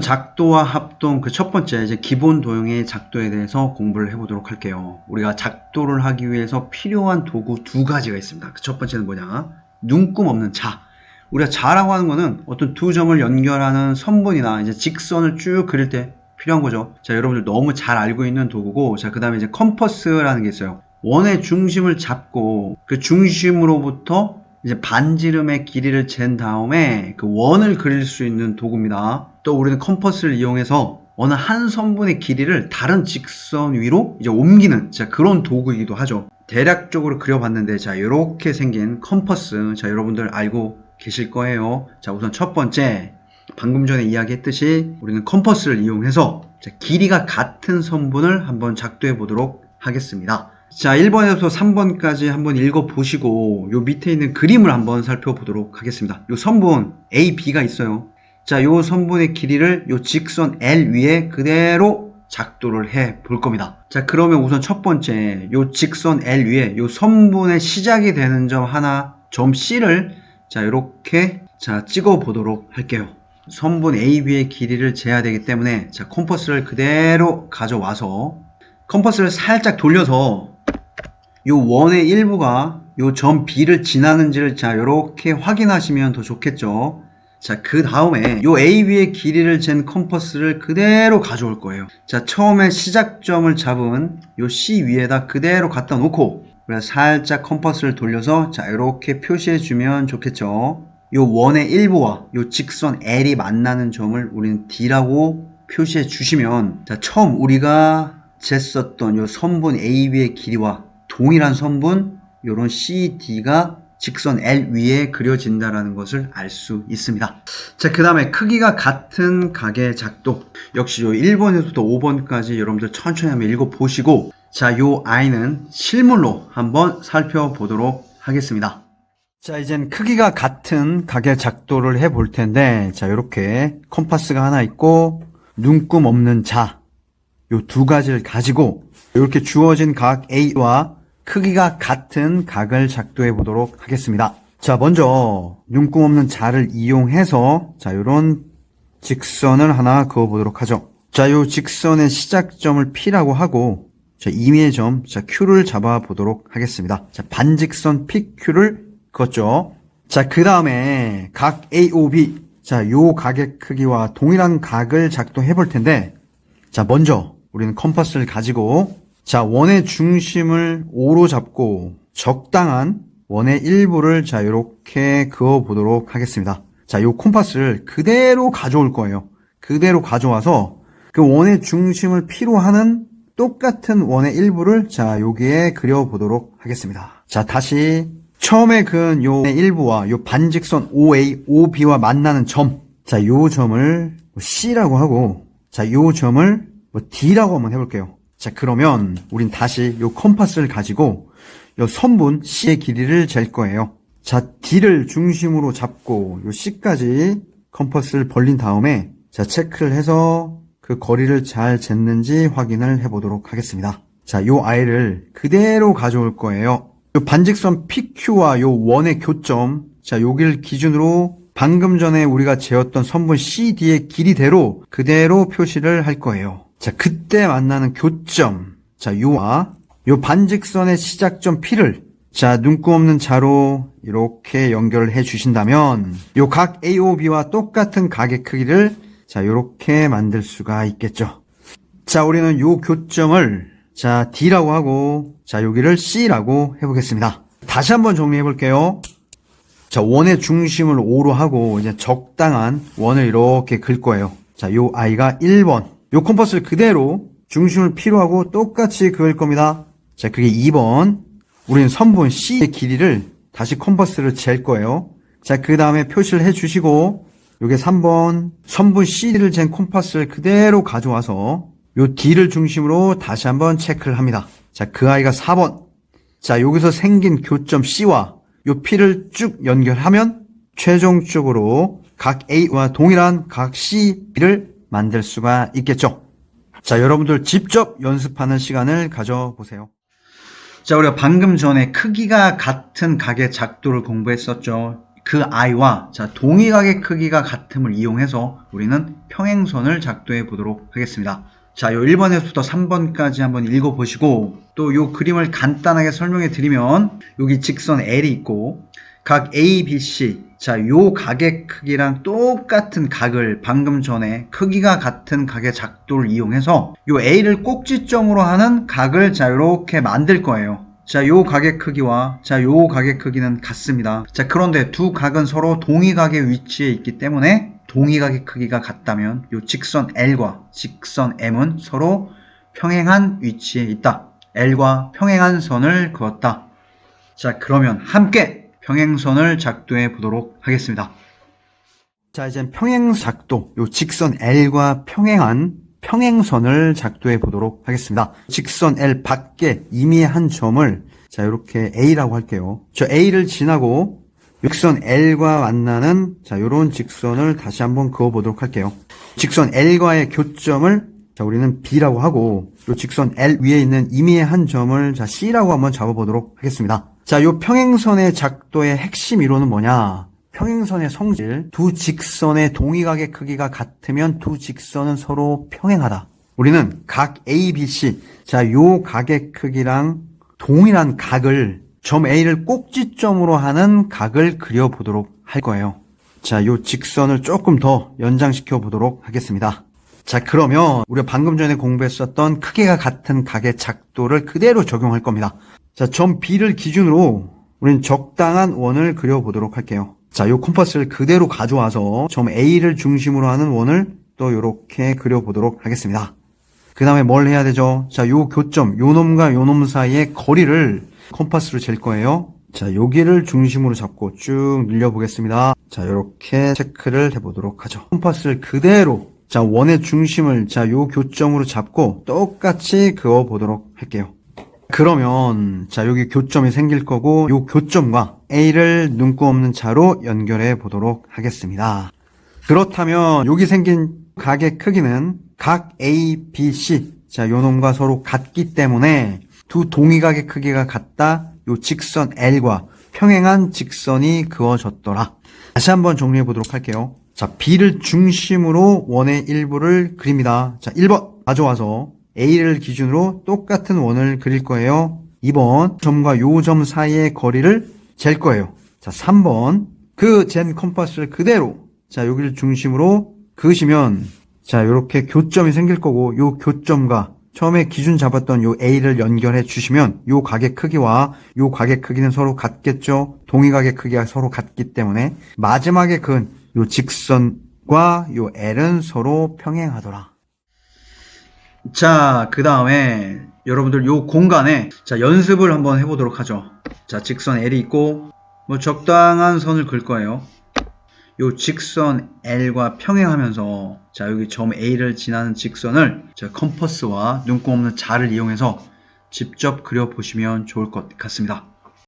작도와 합동 그 첫 번째 이제 기본 도형의 작도에 대해서 공부를 해보도록 할게요. 우리가 작도를 하기 위해서 필요한 도구 두 가지가 있습니다. 그 첫 번째는 뭐냐? 눈금 없는 자. 우리가 자라고 하는 거는 어떤 두 점을 연결하는 선분이나 이제 직선을 쭉 그릴 때 필요한 거죠. 자, 여러분들 너무 잘 알고 있는 도구고, 자, 그 다음에 이제 컴퍼스라는 게 있어요. 원의 중심을 잡고 그 중심으로부터 이제 반지름의 길이를 잰 다음에 그 원을 그릴 수 있는 도구입니다. 또 우리는 컴퍼스를 이용해서 어느 한 선분의 길이를 다른 직선 위로 이제 옮기는 자, 그런 도구이기도 하죠. 대략적으로 그려봤는데 자 이렇게 생긴 컴퍼스 자 여러분들 알고 계실 거예요. 자 우선 첫 번째 방금 전에 이야기했듯이 우리는 컴퍼스를 이용해서 자, 길이가 같은 선분을 한번 작도해 보도록 하겠습니다. 자, 1번에서 3번까지 한번 읽어 보시고 요 밑에 있는 그림을 한번 살펴보도록 하겠습니다. 요 선분 A, B가 있어요. 자, 요 선분의 길이를 요 직선 L 위에 그대로 작도를 해 볼 겁니다. 자, 그러면 우선 첫 번째 요 직선 L 위에 요 선분의 시작이 되는 점 하나, 점 C를 자, 이렇게 자, 찍어 보도록 할게요. 선분 AB의 길이를 재야 되기 때문에 자, 컴퍼스를 그대로 가져와서 컴퍼스를 살짝 돌려서 요 원의 일부가 요 점 B를 지나는지를 자 이렇게 확인하시면 더 좋겠죠. 자, 그 다음에 요 AB의 길이를 잰 컴퍼스를 그대로 가져올 거예요. 자, 처음에 시작점을 잡은 요 C 위에다 그대로 갖다 놓고 그래서 살짝 컴퍼스를 돌려서 자, 이렇게 표시해 주면 좋겠죠. 요 원의 일부와 요 직선 L이 만나는 점을 우리는 D라고 표시해 주시면 자, 처음 우리가 쟀었던 요 선분 AB의 길이와 동일한 선분 요런 CD가 직선 L 위에 그려진다라는 것을 알 수 있습니다. 자, 그 다음에 크기가 같은 각의 작도. 역시 요 1번에서부터 5번까지 여러분들 천천히 한번 읽어보시고, 자, 요 아이는 실물로 한번 살펴보도록 하겠습니다. 자, 이젠 크기가 같은 각의 작도를 해볼 텐데, 자, 요렇게 컴파스가 하나 있고, 눈금 없는 자, 요 두 가지를 가지고, 이렇게 주어진 각 A와 크기가 같은 각을 작도해 보도록 하겠습니다. 자, 먼저 눈금 없는 자를 이용해서 자, 요런 직선을 하나 그어 보도록 하죠. 자, 요 직선의 시작점을 P라고 하고 자, 임의의 점, 자, Q를 잡아 보도록 하겠습니다. 자, 반직선 PQ를 그었죠. 자, 그 다음에 각 AOB, 자, 요 각의 크기와 동일한 각을 작도해 볼 텐데, 자, 먼저 우리는 컴퍼스를 가지고 자, 원의 중심을 O로 잡고 적당한 원의 일부를 자, 이렇게 그어 보도록 하겠습니다. 자, 요 콤파스를 그대로 가져올 거예요. 그대로 가져와서 그 원의 중심을 P로 하는 똑같은 원의 일부를 자, 여기에 그려 보도록 하겠습니다. 자, 다시 처음에 그은 요 일부와 요 반직선 OA, OB와 만나는 점. 자, 요 점을 C라고 하고 자, 요 점을 뭐 D라고 한번 해 볼게요. 자, 그러면 우린 다시 요 컴파스를 가지고 요 선분 C의 길이를 잴 거예요. 자, D를 중심으로 잡고 요 C까지 컴퍼스를 벌린 다음에 자, 체크를 해서 그 거리를 잘 쟀는지 확인을 해 보도록 하겠습니다. 자, 요 아이를 그대로 가져올 거예요. 요 반직선 PQ와 요 원의 교점, 자, 여기를 기준으로 방금 전에 우리가 재었던 선분 CD의 길이대로 그대로 표시를 할 거예요. 자, 그때 만나는 교점. 자, 요와 요 반직선의 시작점 P를 자, 눈금 없는 자로 이렇게 연결을 해 주신다면 요 각 AOB와 똑같은 각의 크기를 자, 요렇게 만들 수가 있겠죠. 자, 우리는 요 교점을 자, D라고 하고 자, 여기를 C라고 해 보겠습니다. 다시 한번 정리해 볼게요. 자, 원의 중심을 O로 하고 이제 적당한 원을 이렇게 긁 거예요. 자, 요 아이가 1번. 요 컴퍼스를 그대로 중심을 P로 하고 똑같이 그을 겁니다. 자, 그게 2번. 우리는 선분 C의 길이를 다시 컴퍼스를 잴 거예요. 자, 그 다음에 표시를 해 주시고, 요게 3번. 선분 C를 잰 컴퍼스를 그대로 가져와서, 요 D를 중심으로 다시 한번 체크를 합니다. 자, 그 아이가 4번. 자, 여기서 생긴 교점 C와 요 P를 쭉 연결하면, 최종적으로 각 A와 동일한 각 C, B를 만들 수가 있겠죠. 자, 여러분들 직접 연습하는 시간을 가져보세요. 자, 우리가 방금 전에 크기가 같은 각의 작도를 공부했었죠. 그 i와 자, 동의각의 크기가 같음을 이용해서 우리는 평행선을 작도해 보도록 하겠습니다. 자, 요 1번에서부터 3번까지 한번 읽어보시고 또 요 그림을 간단하게 설명해 드리면 여기 직선 L이 있고 각 A, B, C 자, 요 각의 크기랑 똑같은 각을 방금 전에 크기가 같은 각의 작도를 이용해서 요 A를 꼭지점으로 하는 각을 자, 이렇게 만들 거예요. 자, 요 각의 크기와 자, 요 각의 크기는 같습니다. 자, 그런데 두 각은 서로 동의 각의 위치에 있기 때문에 동의 각의 크기가 같다면 요 직선 L과 직선 M은 서로 평행한 위치에 있다. L과 평행한 선을 그었다. 자, 그러면 함께 평행선을 작도해 보도록 하겠습니다. 자, 이제 평행 작도, 요 직선 L과 평행한 평행선을 작도해 보도록 하겠습니다. 직선 L 밖에 이미 한 점을 자, 이렇게 A라고 할게요. 저 A를 지나고 직선 L과 만나는 자, 요런 직선을 다시 한번 그어 보도록 할게요. 직선 L과의 교점을 자, 우리는 B라고 하고 요 직선 L 위에 있는 이미의 한 점을 자, C라고 한번 잡아 보도록 하겠습니다. 자, 요 평행선의 작도의 핵심 이론은 뭐냐? 평행선의 성질, 두 직선의 동의각의 크기가 같으면 두 직선은 서로 평행하다. 우리는 각 A, B, C, 자, 요 각의 크기랑 동일한 각을 점 A를 꼭지점으로 하는 각을 그려보도록 할 거예요. 자, 요 직선을 조금 더 연장시켜 보도록 하겠습니다. 자, 그러면 우리가 방금 전에 공부했었던 크기가 같은 각의 작도를 그대로 적용할 겁니다. 자, 점 B를 기준으로 우리는 적당한 원을 그려보도록 할게요. 자, 요 컴퍼스를 그대로 가져와서 점 A를 중심으로 하는 원을 또 이렇게 그려보도록 하겠습니다. 그 다음에 뭘 해야 되죠? 자, 요 교점, 요 놈과 요 놈 사이의 거리를 컴퍼스로 잴 거예요. 자, 여기를 중심으로 잡고 쭉 늘려보겠습니다. 자, 이렇게 체크를 해보도록 하죠. 컴퍼스를 그대로, 자, 원의 중심을, 자, 요 교점으로 잡고 똑같이 그어보도록 할게요. 그러면, 자, 여기 교점이 생길 거고, 요 교점과 A를 눈곱 없는 차로 연결해 보도록 하겠습니다. 그렇다면, 여기 생긴 각의 크기는 각 A, B, C, 자, 요 놈과 서로 같기 때문에 두 동의각의 크기가 같다. 요 직선 L과 평행한 직선이 그어졌더라. 다시 한번 정리해 보도록 할게요. 자, B를 중심으로 원의 일부를 그립니다. 자, 1번 가져와서 A를 기준으로 똑같은 원을 그릴 거예요. 2번 점과 요 점 사이의 거리를 잴 거예요. 자, 3번 그잰 컴퍼스를 그대로 자, 여기를 중심으로 그으시면 자, 요렇게 교점이 생길 거고 요 교점과 처음에 기준 잡았던 요 A를 연결해 주시면 요 각의 크기와 요 각의 크기는 서로 같겠죠. 동의각의 크기가 서로 같기 때문에 마지막에 그은 요 직선과 요 L은 서로 평행하더라. 자, 그 다음에 여러분들 요 공간에 자 연습을 한번 해보도록 하죠. 자, 직선 L이 있고 뭐 적당한 선을 그을 거예요. 요 직선 L과 평행하면서 자 여기 점 A를 지나는 직선을 자 컴퍼스와 눈곱 없는 자를 이용해서 직접 그려보시면 좋을 것 같습니다.